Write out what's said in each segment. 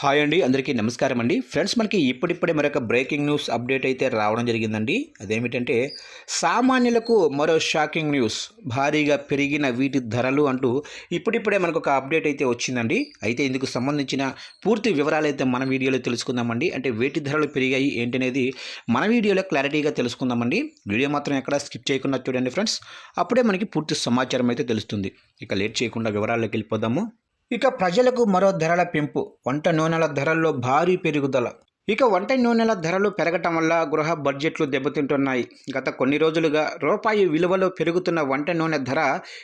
Hi అండి అందరికీ నమస్కారం అండి. ఫ్రెండ్స్ మనకి ఇప్పుడిప్పుడే మరొక బ్రేకింగ్ న్యూస్ అప్డేట్ అయితే రావడం జరిగిందండి. అదేమిటంటే సామాన్యులకు మరో షాకింగ్ న్యూస్. భారీగా పెరిగిన వీటి ధరలు అంటూ ఇప్పుడిప్పుడే మనకు ఒక అప్డేట్ అయితే వచ్చిందండి. అయితే ఇందుకు సంబంధించిన పూర్తి వివరాలు అయితే మన వీడియోలో తెలుసుకుందామండి. అంటే వేటి ధరలు పెరిగాయి ఏంటనేది మన వీడియోలో క్లారిటీగా తెలుసుకుందామండి. వీడియో మాత్రం ఎక్కడ స్కిప్ చేయకుండా చూడండి ఫ్రెండ్స్. అప్పుడే మనకి పూర్తి సమాచారం అయితే తెలుస్తుంది. ఇక లేట్ చేయకుండా వివరాల్లోకి వెళ్ళిపోదాము. ఇక ప్రజలకు మరో ధరల పెంపు. వంట నూనెల ధరల్లో భారీ పెరుగుదల. ఇక వంట నూనెల ధరలు పెరగటం వల్ల గృహ బడ్జెట్లు దెబ్బతింటున్నాయి. గత కొన్ని రోజులుగా రూపాయి విలువలో పెరుగుతున్న వంట నూనె ధర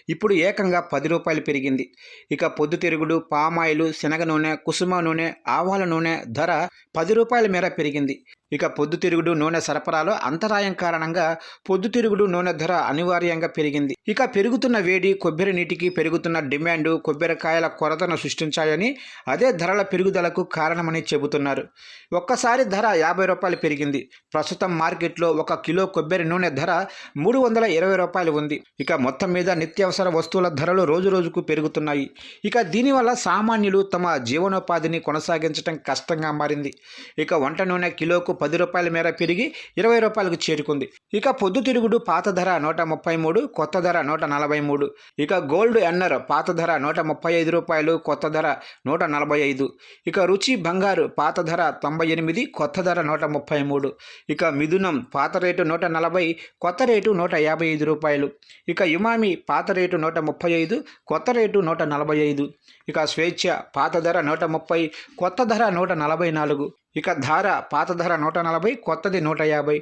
ఇప్పుడు ఏకంగా పది రూపాయలు పెరిగింది. ఇక పొద్దుతిరుగుడు పామాయిలు శనగ నూనె కుసుమ నూనె ఆవాల నూనె ధర పది రూపాయల మేర పెరిగింది. ఇక పొద్దుతిరుగుడు నూనె సరఫరాలో అంతరాయం కారణంగా పొద్దుతిరుగుడు నూనె ధర అనివార్యంగా పెరిగింది. ఇక పెరుగుతున్న వేడి కొబ్బరి నీటికి పెరుగుతున్న డిమాండ్ కొబ్బరికాయల కొరతను సృష్టించాయని అదే ధరల పెరుగుదలకు కారణమని చెబుతున్నారు. ఒక్కసారి ధర యాభై రూపాయలు పెరిగింది. ప్రస్తుతం మార్కెట్లో ఒక కిలో కొబ్బరి నూనె ధర మూడు వందల ఇరవై రూపాయలు ఉంది. ఇక మొత్తం మీద నిత్యావసర వస్తువుల ధరలు రోజు రోజుకు పెరుగుతున్నాయి. ఇక దీనివల్ల సామాన్యులు తమ జీవనోపాధిని కొనసాగించడం కష్టంగా మారింది. ఇక వంట నూనె కిలోకు పది రూపాయల మేర పెరిగి ఇరవై రూపాయలకు చేరుకుంది. ఇక పొద్దుతిరుగుడు పాత ధర నూట ముప్పై మూడు కొత్త ధర నూట నలభై మూడు. ఇక గోల్డ్ ఎన్నర్ పాత ధర నూట ముప్పై ఐదు రూపాయలు కొత్త ధర నూట నలభై ఐదు. ఇక రుచి బంగారు పాత ధర తొంభై ఎనిమిది కొత్త ధర నూట ముప్పై మూడు. ఇక మిథునం పాత రేటు నూట నలభై కొత్త రేటు నూట యాభై ఐదు రూపాయలు. ఇక యుమామి పాత రేటు నూట ముప్పై ఐదు కొత్త రేటు నూట నలభై ఐదు. ఇక స్వేచ్ఛ పాత ధర నూట ముప్పై కొత్త ధర నూట నలభై నాలుగు. ఇక ధార పాత ధర నూట నలభై కొత్తది నూట యాభై.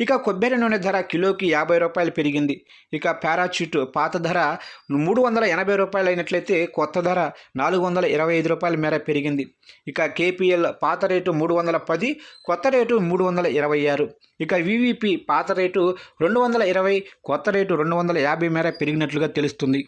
ఇక కొబ్బరి నూనె ధర కిలోకి యాభై రూపాయలు పెరిగింది. ఇక పారాచూట్ పాత ధర మూడు వందల ఎనభై రూపాయలు అయినట్లయితే కొత్త ధర నాలుగు వందల ఇరవై ఐదు రూపాయల మేర పెరిగింది. ఇక కేపీఎల్ పాత రేటు మూడు వందల పది కొత్త రేటు మూడు వందల ఇరవై ఆరు. ఇక వివిపి పాత రేటు రెండు వందల ఇరవై కొత్త రేటు రెండు వందల యాభై మేర పెరిగినట్లుగా తెలుస్తుంది.